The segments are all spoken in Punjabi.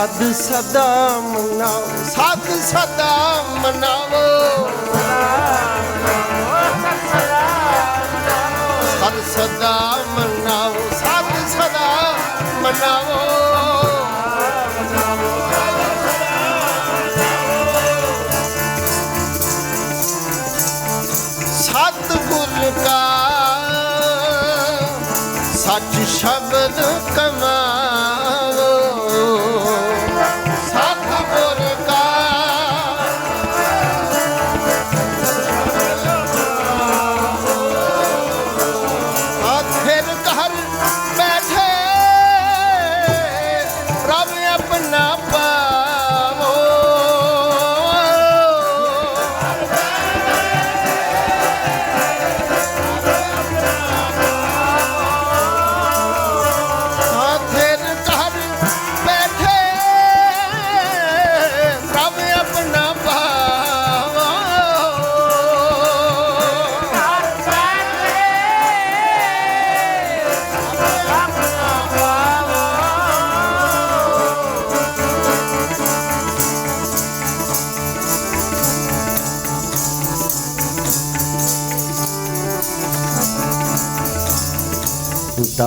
ਸਦ ਸਦਾ ਮਨਾਓ, ਸਦ ਸਦਾ ਮਨਾਓ। ਸਦ ਸਦਾ ਮਨਾਓ, ਸਦ ਸਦਾ ਮਨਾਵੋ ਸਤਿਗੁਰ ਕਾ, ਸੱਚ ਸ਼ਬਦ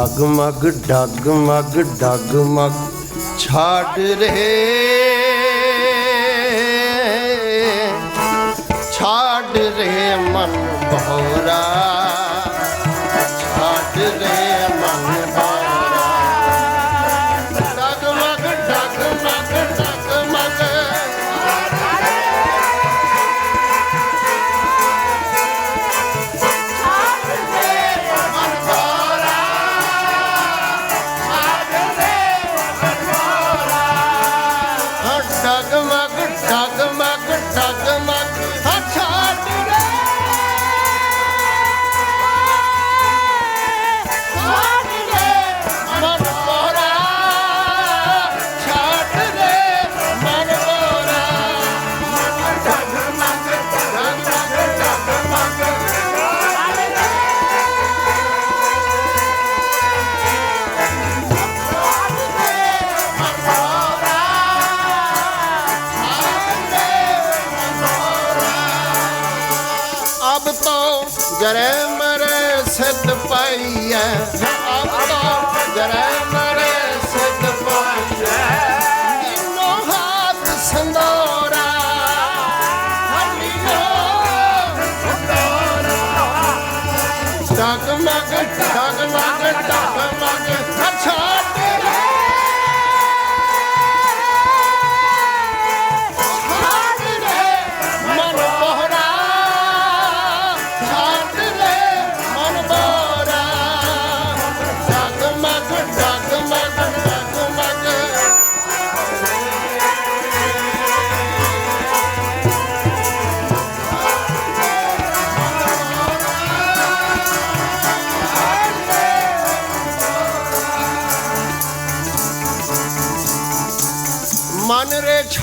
ਡਗਮਗ ਡਗਮਗ ਡਗਮਗ ਛਾੜ ਰਹੇ। ਛਾੜ ਰਹੇ ਮਨ ਬਹੋਰਾ। ਜਰੈ ਮਰੇ ਸਿੱਧ ਪਾਈਐ। ਅਬ ਤੋਂ ਜਰੇ ਮਰੇ ਸਿੱਧ ਪਾਈਐ। ਨੀਨੋ ਹੱਥ ਸੰਦੋਰਾ ਹਮੀਨੋ ਡਗਮਗ ਡਗਮਗ ਡਗਮਗ ਅੱਛਾ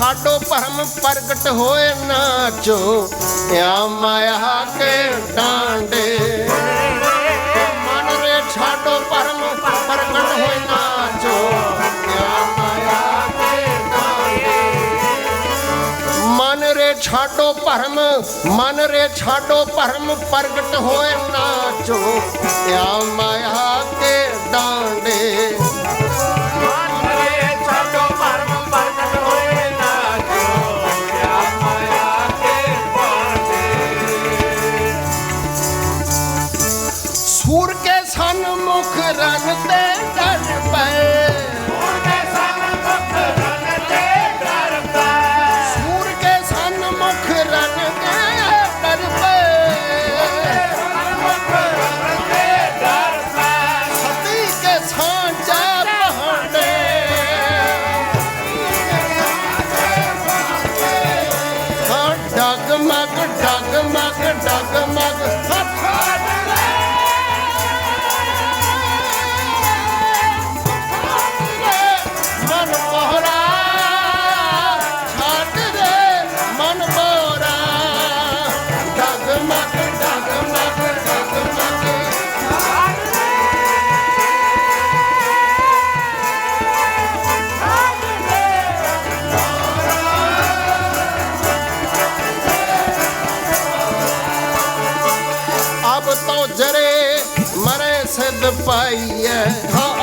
ਰੇ ਛਾਡੋ ਭਰਮ ਪ੍ਰਗਟ ਹੋਏ ਨਾਚੋ ਆ ਮਾਇਆ ਕੇ ਡਾਂਡੇ ਮਨ ਰੇ ਛਾਡੋ ਭਰਮ ਪ੍ਰਗਟ ਹੋਏ ਨਾਚੋ ਆ ਮਾਇਆ ਕੇ ਡਾਂਡੇ ਮਨ ਰੇ ਛਾਡੋ ਭਰਮ ਮਨ ਰੇ ਛਾਡੋ ਭਰਮ ਪ੍ਰਗਟ ਹੋਏ ਨਾਚੋ ਆ ਮਾਇਆ ਸੂਰ ਕੇ ਸਨ ਰਨ ਤੇ ਡਰ ਪਏ। ਤੋਂ ਜਰੇ ਮਰੇ ਸਿੱਧ ਪਾਈਐ ਹਾਂ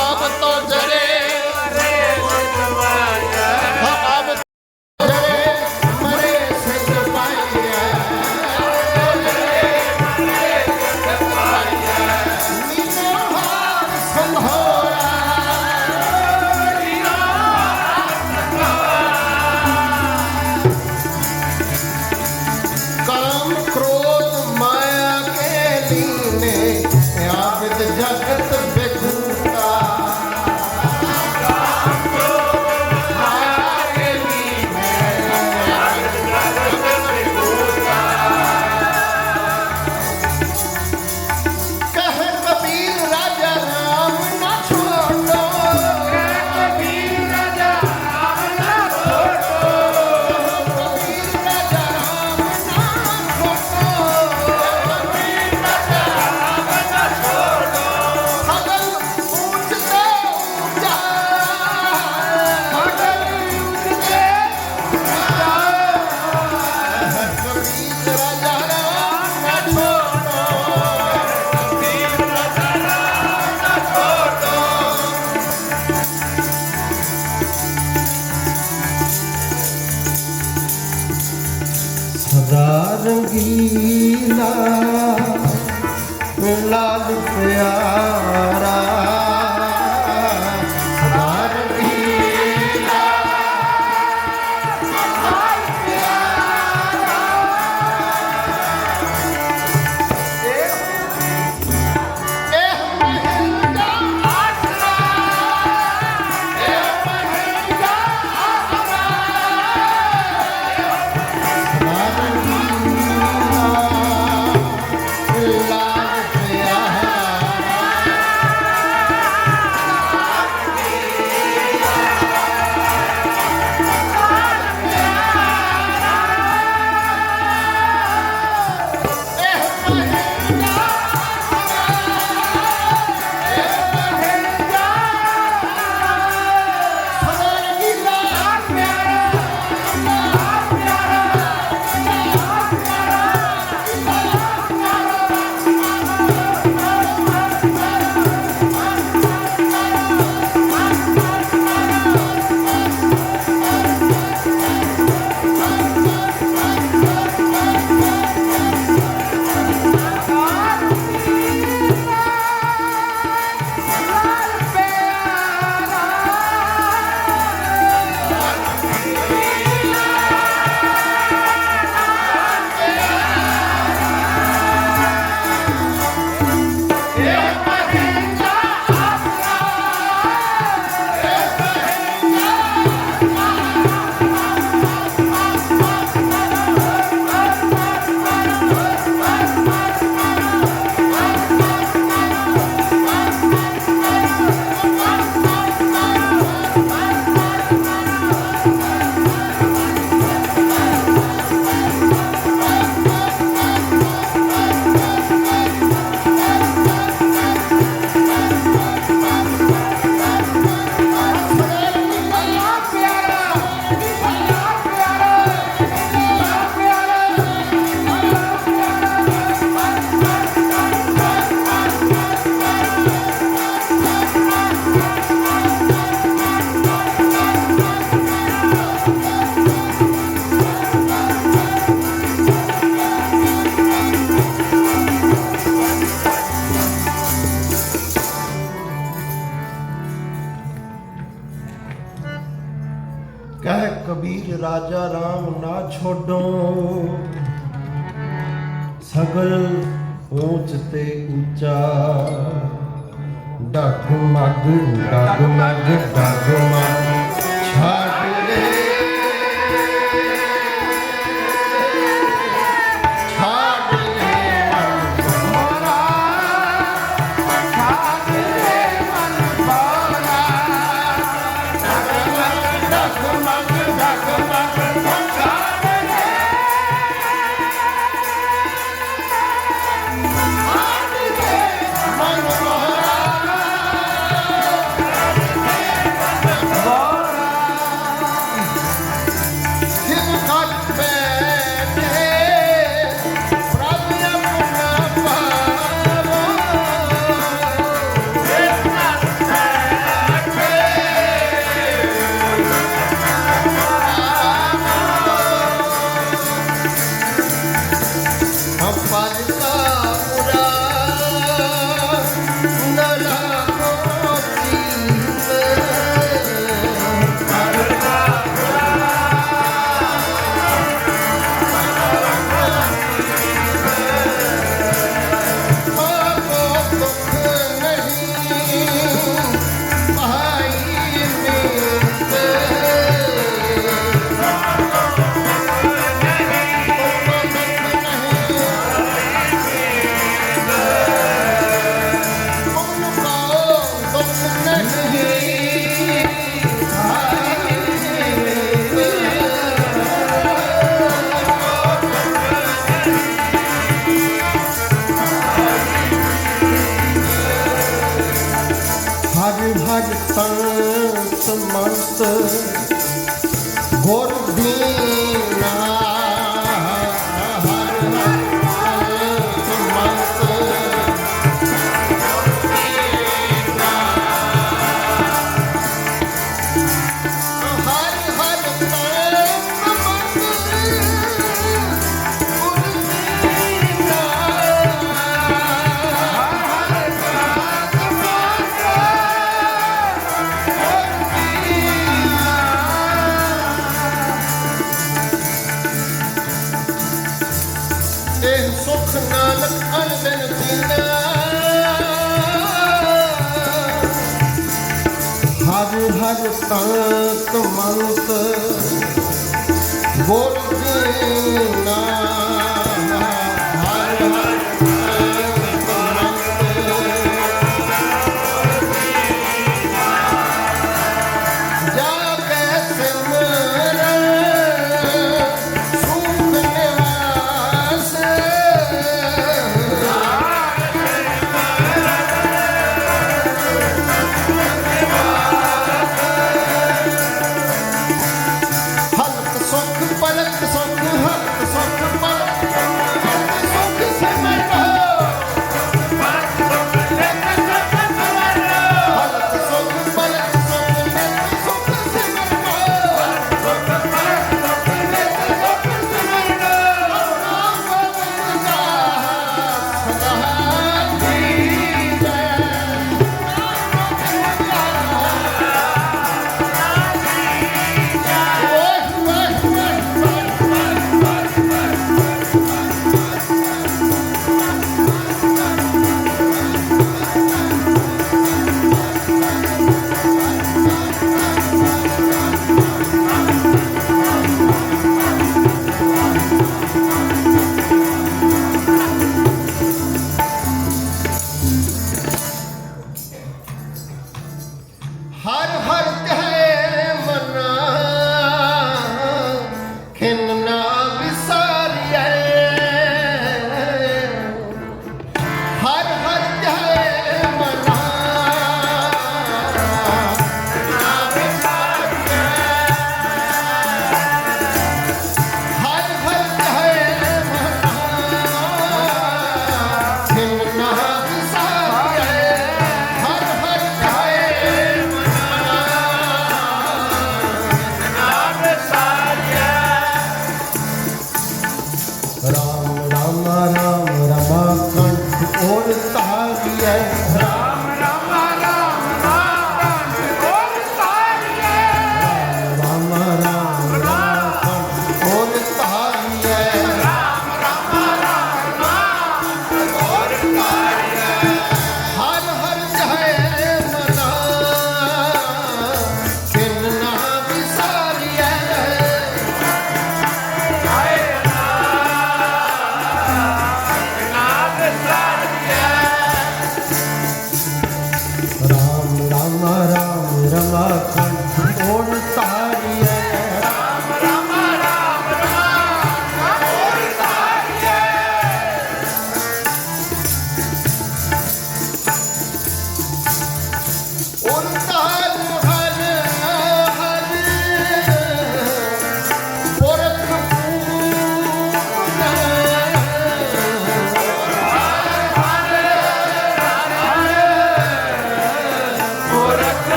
ਰਾਮ ਰਾਮ ਰਮਾ ਕੰਠ ਔਰ ਤਾਰੀਐ ਰਾਮ ਰਾਮ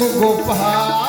গোপাল।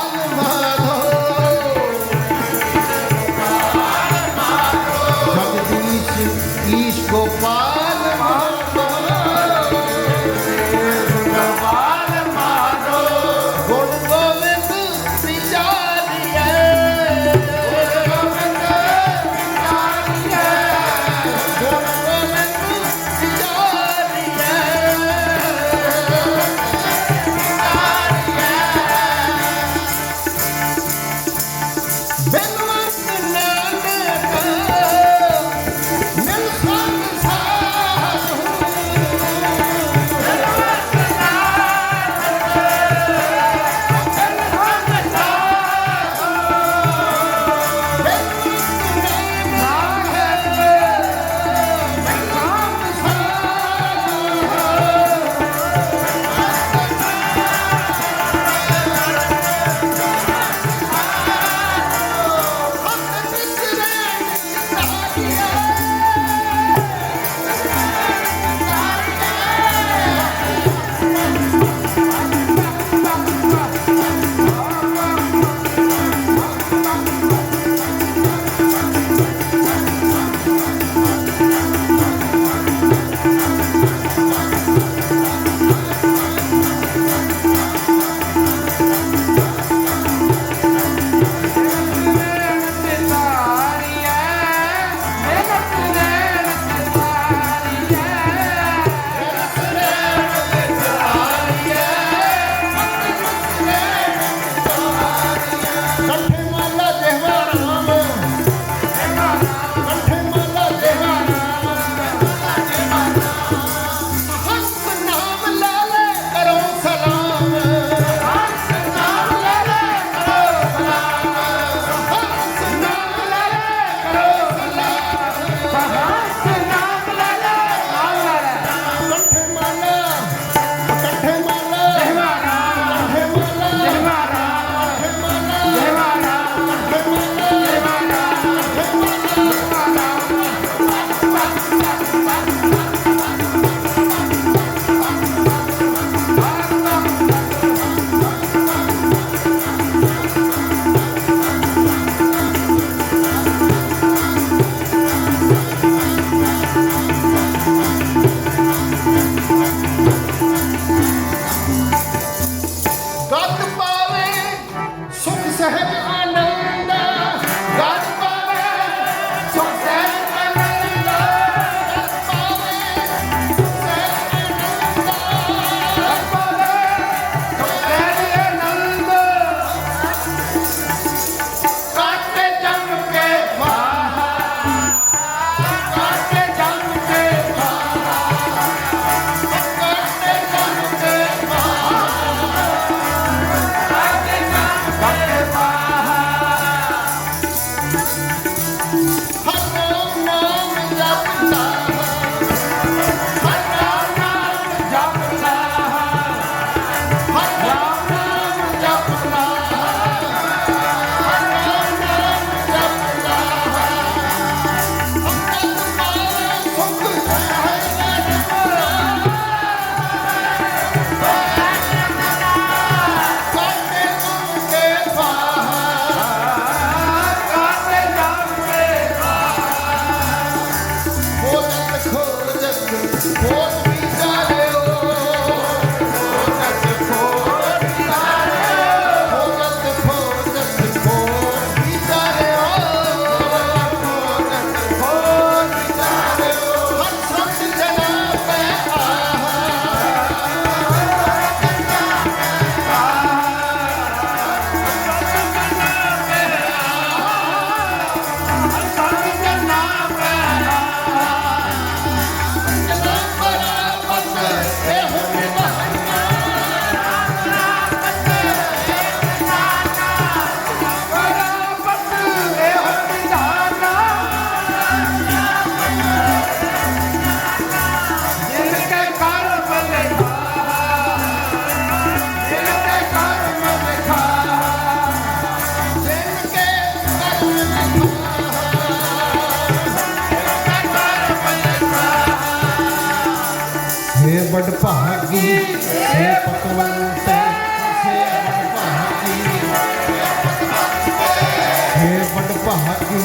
भागी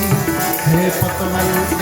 हे पतवंत